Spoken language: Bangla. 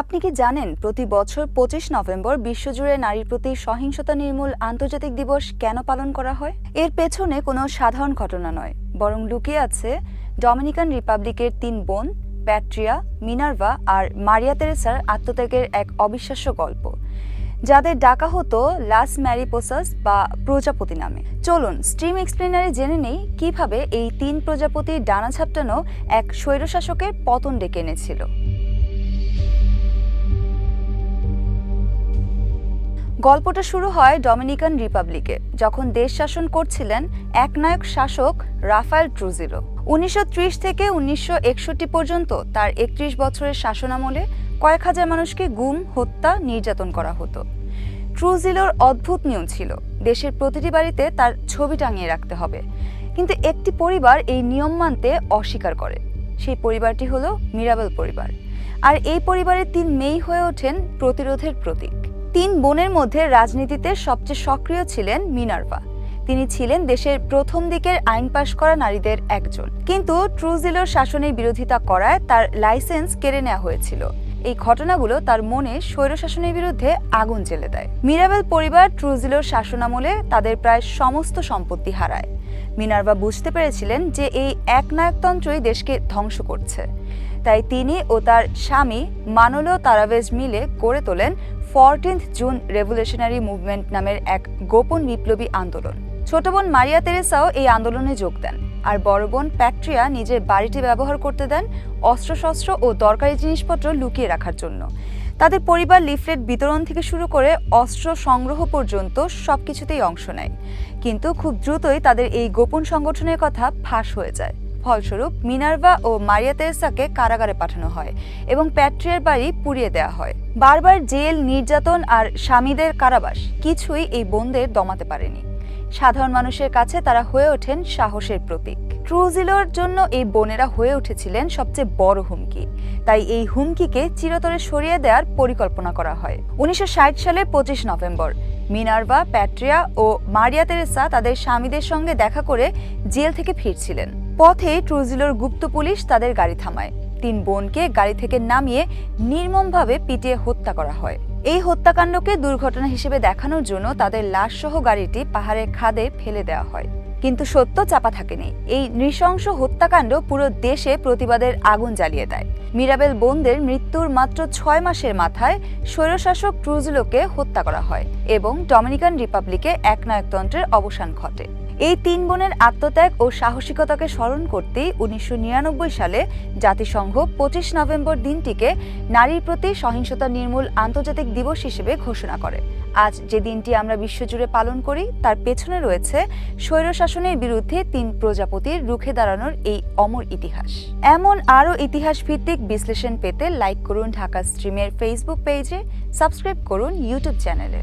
আপনি কি জানেন প্রতি বছর পঁচিশ নভেম্বর বিশ্বজুড়ে নারীর প্রতি সহিংসতা নির্মূল আন্তর্জাতিক দিবস কেন পালন করা হয়? এর পেছনে কোনো সাধারণ ঘটনা নয়, বরং লুকিয়ে আছে ডমিনিকান রিপাবলিকের তিন বোন, প্যাট্রিয়া, মিনার্ভা আর মারিয়া তেরেসার আত্মত্যাগের এক অবিশ্বাস্য গল্প, যাদের ডাকা হতো লাস ম্যারিপোসাস বা প্রজাপতি নামে। চলুন স্ট্রিম এক্সপ্লেনারে জেনে নেই কীভাবে এই তিন প্রজাপতির ডানা ঝাপটানো এক স্বৈরশাসকের পতন ডেকে এনেছিল। গল্পটা শুরু হয় ডমিনিকান রিপাবলিকে, যখন দেশ শাসন করছিলেন একনায়ক শাসক রাফায়েল ট্রুজিলো উনিশশো থেকে উনিশশো একষট্টি পর্যন্ত তার একত্রিশ বছরের শাসনামলে কয়েক হাজার মানুষকে গুম, হত্যা, নির্যাতন করা হতো। ট্রুজিলোর অদ্ভুত নিয়ম ছিল, দেশের প্রতিটি বাড়িতে তার ছবি টাঙিয়ে রাখতে হবে। কিন্তু একটি পরিবার এই নিয়ম মানতে অস্বীকার করে, সেই পরিবারটি হলো মিরাবেল পরিবার। আর এই পরিবারের তিন মেয়ে হয়ে ওঠেন প্রতিরোধের প্রতীক। তিন বোনের মধ্যে রাজনীতিতে সবচেয়ে সক্রিয় ছিলেন মিনার্ভা। তিনি ছিলেন দেশের প্রথম দিকের আইন পাশ করা নারীদের একজন। কিন্তু ট্রুজিলোর শাসনের বিরোধিতা করায় তার লাইসেন্স কেড়ে নেওয়া হয়েছিল। এই ঘটনাগুলো তার মনে স্বৈরশাসনের বিরুদ্ধে আগুন জ্বেলে দেয়। মিরাবেল পরিবার ট্রুজিলোর শাসনামলে তাদের প্রায় সমস্ত সম্পত্তি হারায়। মিনার্ভা বুঝতে পেরেছিলেন যে এই একনায়কতন্ত্রই দেশকে ধ্বংস করছে। তাই তিনি ও তার স্বামী মানলো তারাভেজ মিলে গড়ে তোলেন ফরটিন্থ জুন রেভলিউশনারি মুভমেন্ট নামের এক গোপন বিপ্লবী আন্দোলন। ছোট বোন মারিয়া তেরেসাও এই আন্দোলনে যোগ দেন। আর বড় বোন প্যাট্রিয়া নিজের বাড়িটি ব্যবহার করতে দেন অস্ত্রশস্ত্র ও দরকারি জিনিসপত্র লুকিয়ে রাখার জন্য। তাদের পরিবার লিফলেট বিতরণ থেকে শুরু করে অস্ত্র সংগ্রহ পর্যন্ত সবকিছুতেই অংশ নেয়। কিন্তু খুব দ্রুতই তাদের এই গোপন সংগঠনের কথা ফাঁস হয়ে যায়। ফলস্বরূপ মিনার্ভা ও মারিয়া তেরেসাকে কারাগারে পাঠানো হয় এবং প্যাট্রিয়ার বাড়ি পুড়িয়ে দেওয়া হয়। বারবার জেল, নির্যাতন আর স্বামীদের কারাবাস কিছুই এই বোনদের দমাতে পারেনি। সাধারণ মানুষের কাছে তারা হয়ে ওঠেন সাহসের প্রতীক। ট্রুজিলোর জন্য এই বোনেরা হয়ে উঠেছিলেন সবচেয়ে বড় হুমকি। তাই এই হুমকিকে চিরতরে সরিয়ে দেওয়ার পরিকল্পনা করা হয়। উনিশশো সালের পঁচিশ নভেম্বর মিনার্ভা, প্যাট্রিয়া ও মারিয়া তেরেসা তাদের স্বামীদের সঙ্গে দেখা করে জেল থেকে ফিরছিলেন। পথে ট্রুজিলোর গুপ্ত পুলিশ তাদের গাড়ি থামায়। তিন বোনকে গাড়ি থেকে নামিয়ে নির্মমভাবে পিটিয়ে হত্যা করা হয়। এই হত্যাকাণ্ডকে দুর্ঘটনা হিসেবে দেখানোর জন্য তাদের লাশসহ গাড়িটি পাহাড়ের খাদে ফেলে দেওয়া হয়। কিন্তু সত্য চাপা থাকেনি। এই নৃশংস হত্যাকাণ্ড পুরো দেশে প্রতিবাদের আগুন জ্বালিয়ে দেয়। মিরাবেল বোনদের মৃত্যুর মাত্র ছয় মাসের মাথায় স্বৈরশাসক ট্রুজুলোকে হত্যা করা হয় এবং ডমিনিকান রিপাবলিকে একনায়কতন্ত্রের অবসান ঘটে। এই তিন বোনের আত্মত্যাগ ও সাহসিকতাকে স্মরণ করতেই উনিশশো নিরানব্বই সালে জাতিসংঘ পঁচিশ নভেম্বর দিনটিকে নারীর প্রতি সহিংসতা নির্মূল আন্তর্জাতিক দিবস হিসেবে ঘোষণা করে। আজ যে দিনটি আমরা বিশ্বজুড়ে পালন করি, তার পেছনে রয়েছে স্বৈরশাসনের বিরুদ্ধে তিন প্রজাপতির রুখে দাঁড়ানোর এই অমর ইতিহাস। এমন আরও ইতিহাস ভিত্তিক বিশ্লেষণ পেতে লাইক করুন ঢাকা স্ট্রিমের ফেসবুক পেজে সাবস্ক্রাইব করুন ইউটিউব চ্যানেলে